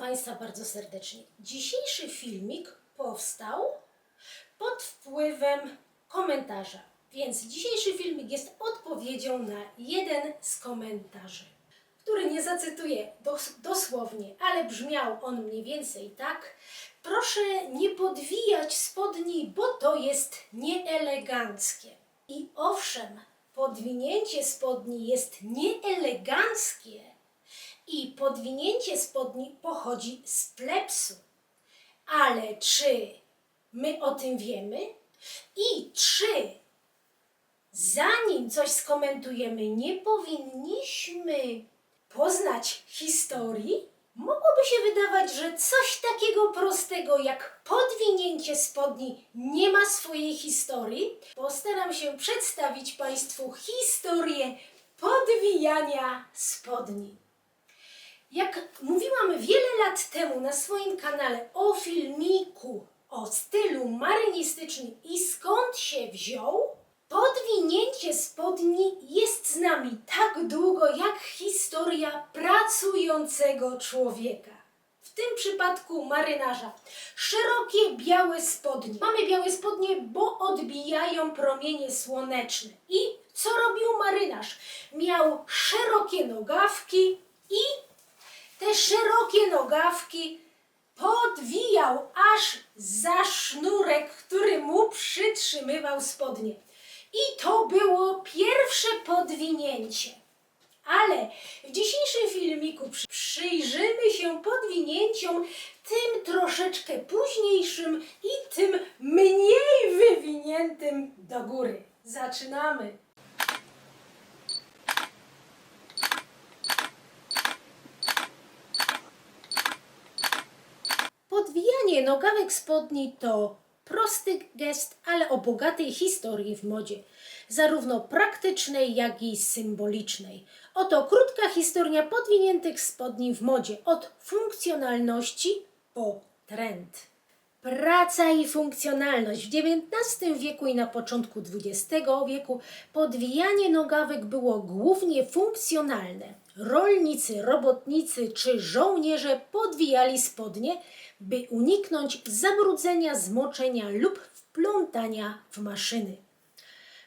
Państwa bardzo serdecznie. Dzisiejszy filmik powstał pod wpływem komentarza, więc dzisiejszy filmik jest odpowiedzią na jeden z komentarzy, który nie zacytuję dos- dosłownie, ale brzmiał on mniej więcej tak. Proszę nie podwijać spodni, bo to jest nieeleganckie. I owszem, podwinięcie spodni jest nieeleganckie, i podwinięcie spodni pochodzi z plepsu. Ale czy my o tym wiemy? I czy zanim coś skomentujemy, nie powinniśmy poznać historii? Mogłoby się wydawać, że coś takiego prostego jak podwinięcie spodni nie ma swojej historii. Postaram się przedstawić Państwu historię podwijania spodni. Jak mówiłam wiele lat temu na swoim kanale o filmiku o stylu marynistycznym i skąd się wziął, podwinięcie spodni jest z nami tak długo jak historia pracującego człowieka. W tym przypadku marynarza. Szerokie białe spodnie. Mamy białe spodnie, bo odbijają promienie słoneczne. I co robił marynarz? Miał szerokie nogawki i te szerokie nogawki podwijał aż za sznurek, który mu przytrzymywał spodnie. I to było pierwsze podwinięcie. Ale w dzisiejszym filmiku przy- przyjrzymy się podwinięciom tym troszeczkę późniejszym i tym mniej wywiniętym do góry. Zaczynamy. Podwijanie nogawek spodni to prosty gest, ale o bogatej historii w modzie, zarówno praktycznej, jak i symbolicznej. Oto krótka historia podwiniętych spodni w modzie, od funkcjonalności po trend. Praca i funkcjonalność. W XIX wieku i na początku XX wieku podwijanie nogawek było głównie funkcjonalne. Rolnicy, robotnicy czy żołnierze podwijali spodnie, by uniknąć zabrudzenia, zmoczenia lub wplątania w maszyny.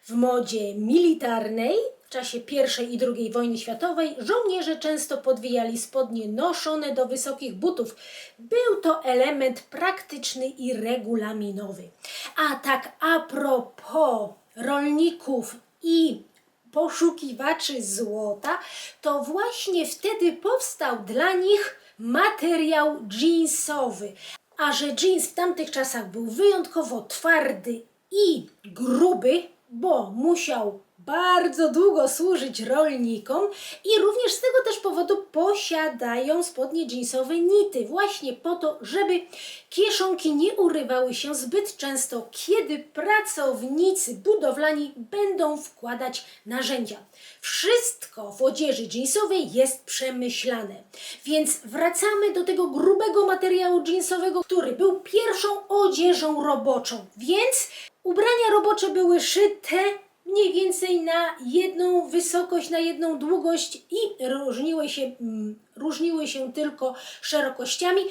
W modzie militarnej w czasie I i II wojny światowej żołnierze często podwijali spodnie noszone do wysokich butów. Był to element praktyczny i regulaminowy. A tak a propos rolników i poszukiwaczy złota, to właśnie wtedy powstał dla nich materiał jeansowy. A że jeans w tamtych czasach był wyjątkowo twardy i gruby, bo musiał bardzo długo służyć rolnikom i również z tego też powodu posiadają spodnie jeansowe nity, właśnie po to, żeby kieszonki nie urywały się zbyt często, kiedy pracownicy budowlani będą wkładać narzędzia. Wszystko w odzieży jeansowej jest przemyślane, więc wracamy do tego grubego materiału jeansowego, który był pierwszą odzieżą roboczą, więc ubrania robocze były szyte mniej więcej na jedną wysokość, na jedną długość i różniły się, mm, różniły się tylko szerokościami,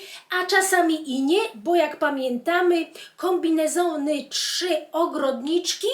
a czasami i nie, bo jak pamiętamy, kombinezony trzy ogrodniczki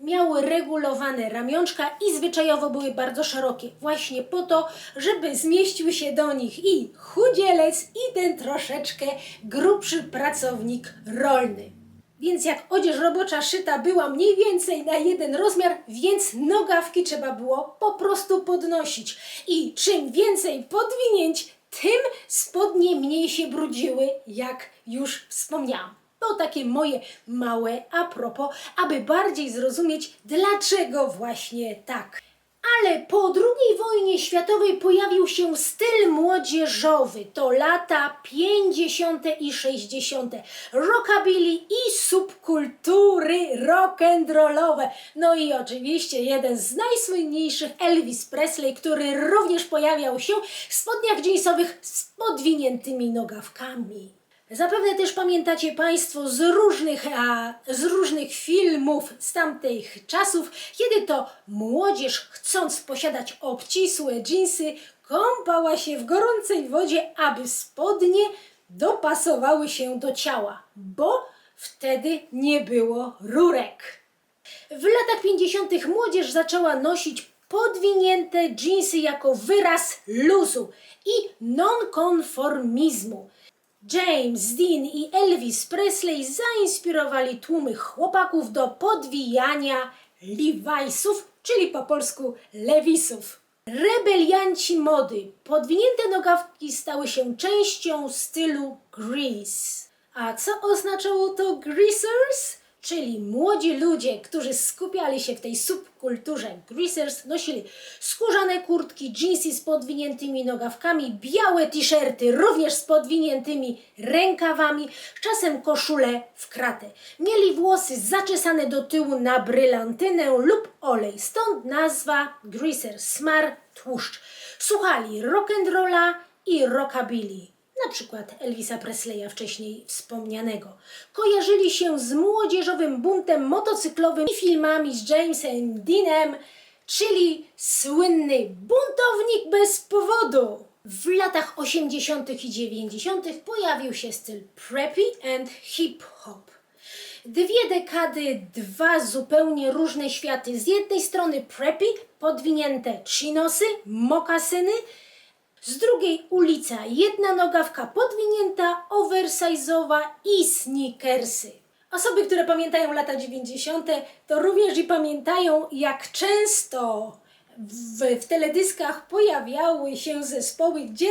miały regulowane ramionczka i zwyczajowo były bardzo szerokie, właśnie po to, żeby zmieścił się do nich i chudzielec, i ten troszeczkę grubszy pracownik rolny. Więc jak odzież robocza szyta była mniej więcej na jeden rozmiar, więc nogawki trzeba było po prostu podnosić. I czym więcej podwinięć, tym spodnie mniej się brudziły, jak już wspomniałam. To takie moje małe a propos, aby bardziej zrozumieć, dlaczego właśnie tak. Ale po II wojnie światowej pojawił się styl młodzieżowy. To lata 50. i 60. Rockabilly i subkultury rock'n'rollowe. No i oczywiście jeden z najsłynniejszych Elvis Presley, który również pojawiał się w spodniach jeansowych z podwiniętymi nogawkami. Zapewne też pamiętacie Państwo z różnych, a, z różnych filmów z tamtych czasów, kiedy to młodzież, chcąc posiadać obcisłe dżinsy, kąpała się w gorącej wodzie, aby spodnie dopasowały się do ciała, bo wtedy nie było rurek. W latach 50. młodzież zaczęła nosić podwinięte dżinsy jako wyraz luzu i nonkonformizmu. James Dean i Elvis Presley zainspirowali tłumy chłopaków do podwijania Levi'sów, czyli po polsku lewisów. Rebelianci mody. Podwinięte nogawki stały się częścią stylu grease. A co oznaczało to greasers? Czyli młodzi ludzie, którzy skupiali się w tej subkulturze greasers, nosili skórzane kurtki, dżinsy z podwiniętymi nogawkami, białe t-shirty, również z podwiniętymi rękawami, czasem koszule w kratę. Mieli włosy zaczesane do tyłu na brylantynę lub olej, stąd nazwa greaser, smar, tłuszcz. Słuchali rock'n'rolla i rockabilly na przykład Elvisa Presleya wcześniej wspomnianego. Kojarzyli się z młodzieżowym buntem motocyklowym i filmami z Jamesem Deanem, czyli słynny buntownik bez powodu. W latach 80. i 90. pojawił się styl preppy and hip-hop. Dwie dekady, dwa zupełnie różne światy. Z jednej strony preppy, podwinięte chinosy, mokasyny, z drugiej ulica, jedna nogawka podwinięta, oversize'owa i sneakersy. Osoby, które pamiętają lata 90., to również i pamiętają, jak często w, w teledyskach pojawiały się zespoły, gdzie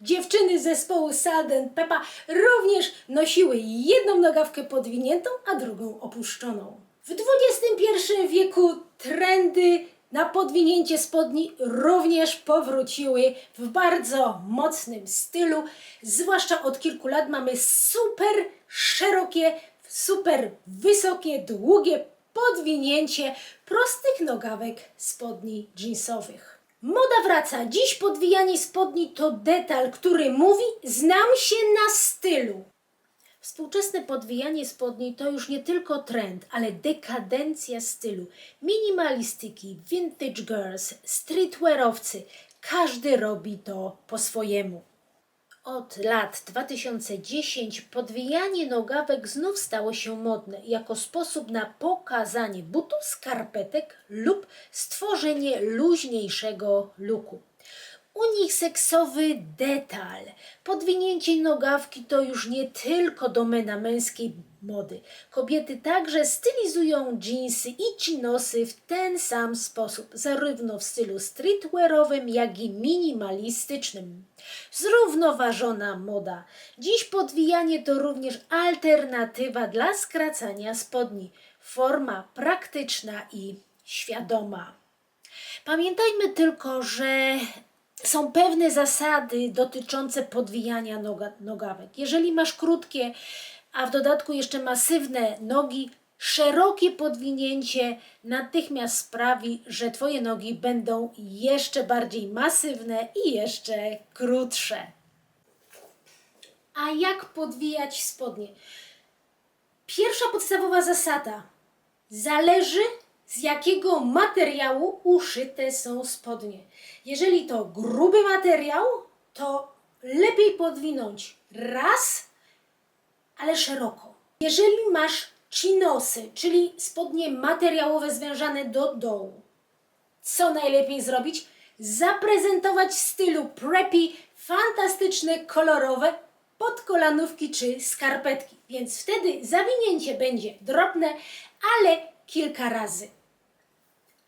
dziewczyny zespołu and Peppa również nosiły jedną nogawkę podwiniętą, a drugą opuszczoną. W XXI wieku trendy na podwinięcie spodni również powróciły w bardzo mocnym stylu. Zwłaszcza od kilku lat mamy super szerokie, super wysokie, długie podwinięcie prostych nogawek spodni jeansowych. Moda wraca. Dziś podwijanie spodni to detal, który mówi: Znam się na stylu. Współczesne podwijanie spodni to już nie tylko trend, ale dekadencja stylu. Minimalistyki, vintage girls, streetwearowcy, każdy robi to po swojemu. Od lat 2010 podwijanie nogawek znów stało się modne jako sposób na pokazanie butów, skarpetek lub stworzenie luźniejszego luku uniseksowy detal. Podwinięcie nogawki to już nie tylko domena męskiej mody. Kobiety także stylizują dżinsy i chinosy w ten sam sposób, zarówno w stylu streetwearowym, jak i minimalistycznym. Zrównoważona moda. Dziś podwijanie to również alternatywa dla skracania spodni. Forma praktyczna i świadoma. Pamiętajmy tylko, że są pewne zasady dotyczące podwijania noga, nogawek. Jeżeli masz krótkie, a w dodatku jeszcze masywne nogi, szerokie podwinięcie natychmiast sprawi, że Twoje nogi będą jeszcze bardziej masywne i jeszcze krótsze. A jak podwijać spodnie? Pierwsza podstawowa zasada. Zależy z jakiego materiału uszyte są spodnie. Jeżeli to gruby materiał, to lepiej podwinąć raz, ale szeroko. Jeżeli masz chinosy, czyli spodnie materiałowe zwężane do dołu, co najlepiej zrobić? Zaprezentować w stylu preppy fantastyczne, kolorowe podkolanówki czy skarpetki. Więc wtedy zawinięcie będzie drobne, ale kilka razy.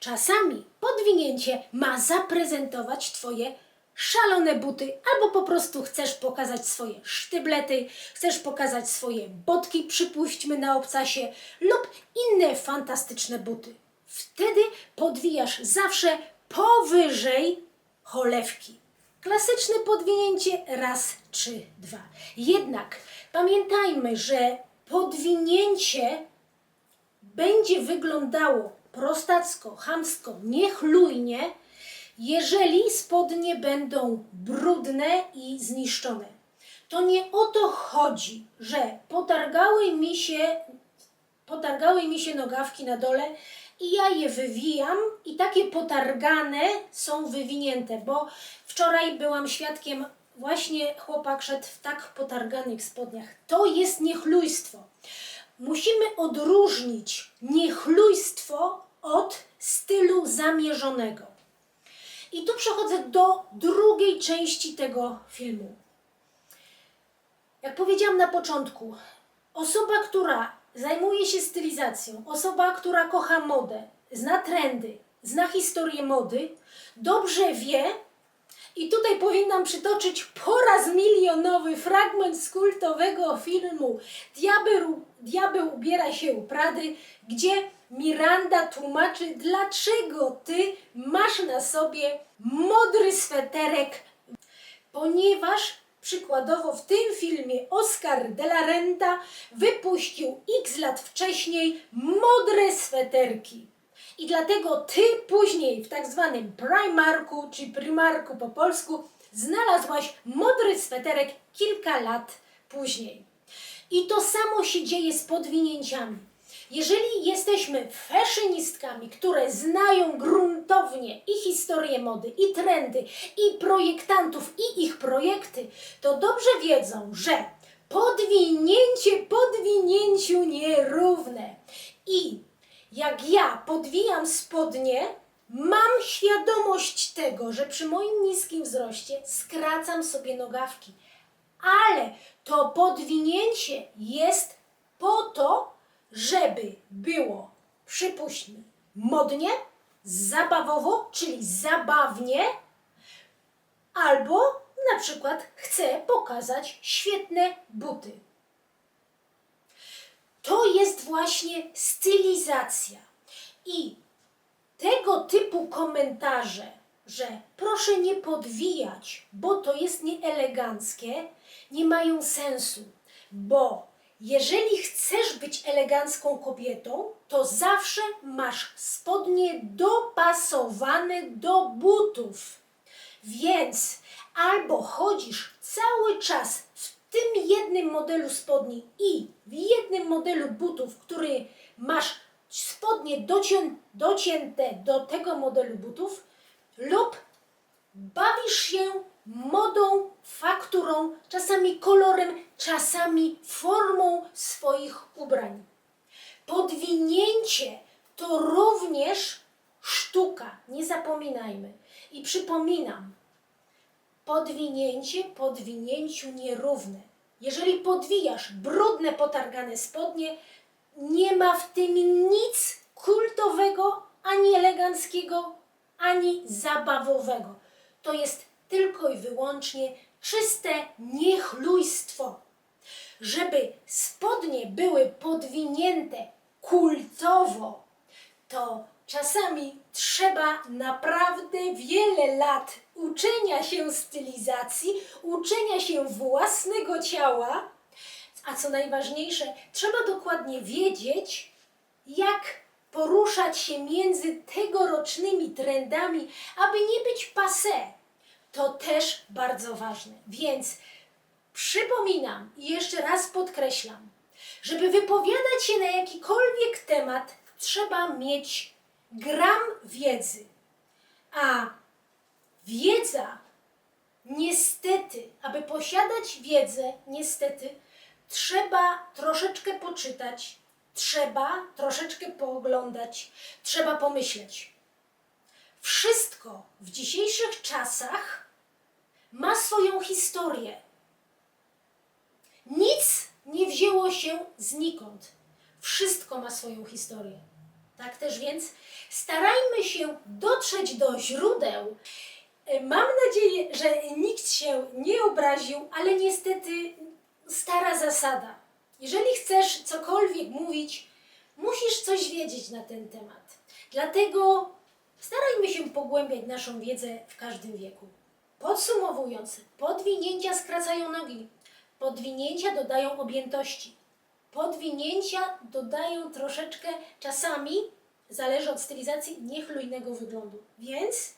Czasami podwinięcie ma zaprezentować Twoje szalone buty, albo po prostu chcesz pokazać swoje sztyblety, chcesz pokazać swoje botki, przypuśćmy na obcasie, lub inne fantastyczne buty. Wtedy podwijasz zawsze powyżej cholewki. Klasyczne podwinięcie raz, trzy, dwa. Jednak pamiętajmy, że podwinięcie będzie wyglądało prostacko, chamsko, niechlujnie, jeżeli spodnie będą brudne i zniszczone. To nie o to chodzi, że potargały mi się, potargały mi się nogawki na dole i ja je wywijam i takie potargane są wywinięte, bo wczoraj byłam świadkiem właśnie chłopak szedł w tak potarganych spodniach. To jest niechlujstwo. Musimy odróżnić niechlujstwo od stylu zamierzonego. I tu przechodzę do drugiej części tego filmu. Jak powiedziałam na początku, osoba, która zajmuje się stylizacją, osoba, która kocha modę, zna trendy, zna historię mody, dobrze wie, i tutaj powinnam przytoczyć po raz milionowy fragment z kultowego filmu Diabeł, Diabeł ubiera się u Prady, gdzie Miranda tłumaczy, dlaczego ty masz na sobie modry sweterek ponieważ przykładowo w tym filmie Oscar de la Renta wypuścił x lat wcześniej modre sweterki. I dlatego ty później w tak zwanym Primarku, czy Primarku po polsku, znalazłaś modry sweterek kilka lat później. I to samo się dzieje z podwinięciami. Jeżeli jesteśmy fashionistkami, które znają gruntownie i historię mody, i trendy, i projektantów, i ich projekty, to dobrze wiedzą, że podwinięcie podwinięciu nierówne. I jak ja podwijam spodnie, mam świadomość tego, że przy moim niskim wzroście skracam sobie nogawki. Ale to podwinięcie jest po to, żeby było, przypuśćmy, modnie, zabawowo, czyli zabawnie, albo na przykład chcę pokazać świetne buty. To jest właśnie stylizacja. I tego typu komentarze, że proszę nie podwijać, bo to jest nieeleganckie, nie mają sensu, bo jeżeli chcesz być elegancką kobietą, to zawsze masz spodnie dopasowane do butów. Więc albo chodzisz cały czas w tym jednym modelu spodni i w jednym modelu butów, który masz spodnie docię, docięte do tego modelu butów, lub bawisz się modą, fakturą, czasami kolorem, czasami formą swoich ubrań. Podwinięcie to również sztuka, nie zapominajmy. I przypominam, podwinięcie podwinięciu nierówne. Jeżeli podwijasz brudne, potargane spodnie, nie ma w tym nic kultowego, ani eleganckiego, ani zabawowego. To jest tylko i wyłącznie czyste niechlujstwo. Żeby spodnie były podwinięte kultowo, to czasami trzeba naprawdę wiele lat uczenia się stylizacji, uczenia się własnego ciała, a co najważniejsze, trzeba dokładnie wiedzieć, jak poruszać się między tegorocznymi trendami, aby nie być passé. To też bardzo ważne. Więc przypominam i jeszcze raz podkreślam, żeby wypowiadać się na jakikolwiek temat, trzeba mieć gram wiedzy. A wiedza, niestety, aby posiadać wiedzę, niestety, trzeba troszeczkę poczytać, trzeba troszeczkę pooglądać, trzeba pomyśleć. Wszystko w dzisiejszych czasach ma swoją historię. Nic nie wzięło się znikąd. Wszystko ma swoją historię. Tak też więc starajmy się dotrzeć do źródeł. E, Mam nadzieję, że nikt się nie obraził, ale niestety stara zasada. Jeżeli chcesz cokolwiek mówić, musisz coś wiedzieć na ten temat. Dlatego starajmy się pogłębiać naszą wiedzę w każdym wieku. Podsumowując, podwinięcia skracają nogi, podwinięcia dodają objętości, podwinięcia dodają troszeczkę czasami, zależy od stylizacji, niechlujnego wyglądu. Więc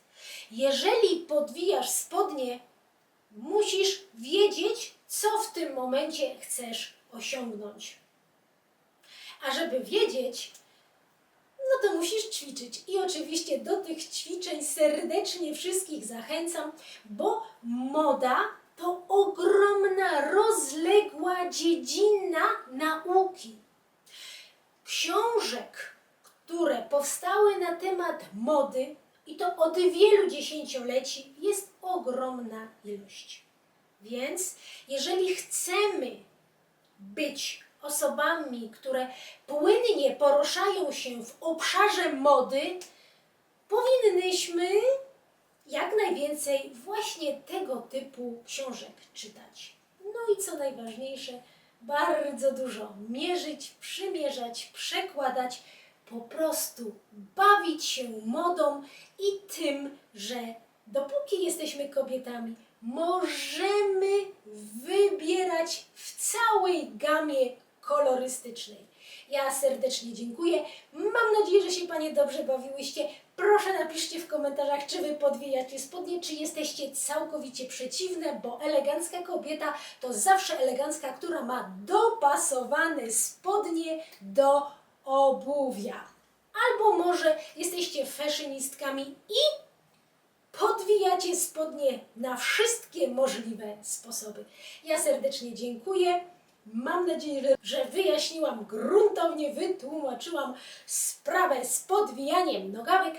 jeżeli podwijasz spodnie, musisz wiedzieć, co w tym momencie chcesz osiągnąć. A żeby wiedzieć, no to musisz ćwiczyć. I oczywiście do tych ćwiczeń serdecznie wszystkich zachęcam, bo moda to ogromna, rozległa dziedzina nauki. Książek, które powstały na temat mody, i to od wielu dziesięcioleci, jest ogromna ilość. Więc jeżeli chcemy być osobami, które płynnie poruszają się w obszarze mody, powinnyśmy jak najwięcej właśnie tego typu książek czytać. No i co najważniejsze, bardzo dużo mierzyć, przymierzać, przekładać, po prostu bawić się modą i tym, że dopóki jesteśmy kobietami, możemy wybierać w całej gamie kolorystycznej. Ja serdecznie dziękuję. Mam nadzieję, że się Panie dobrze bawiłyście. Proszę napiszcie w komentarzach, czy Wy podwijacie spodnie, czy jesteście całkowicie przeciwne, bo elegancka kobieta to zawsze elegancka, która ma dopasowane spodnie do obuwia. Albo może jesteście fashionistkami i podwijacie spodnie na wszystkie możliwe sposoby. Ja serdecznie dziękuję. Mam nadzieję, że- wyjaśniłam gruntownie, wytłumaczyłam sprawę z podwijaniem nogawek.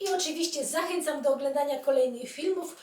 I oczywiście zachęcam do oglądania kolejnych filmów,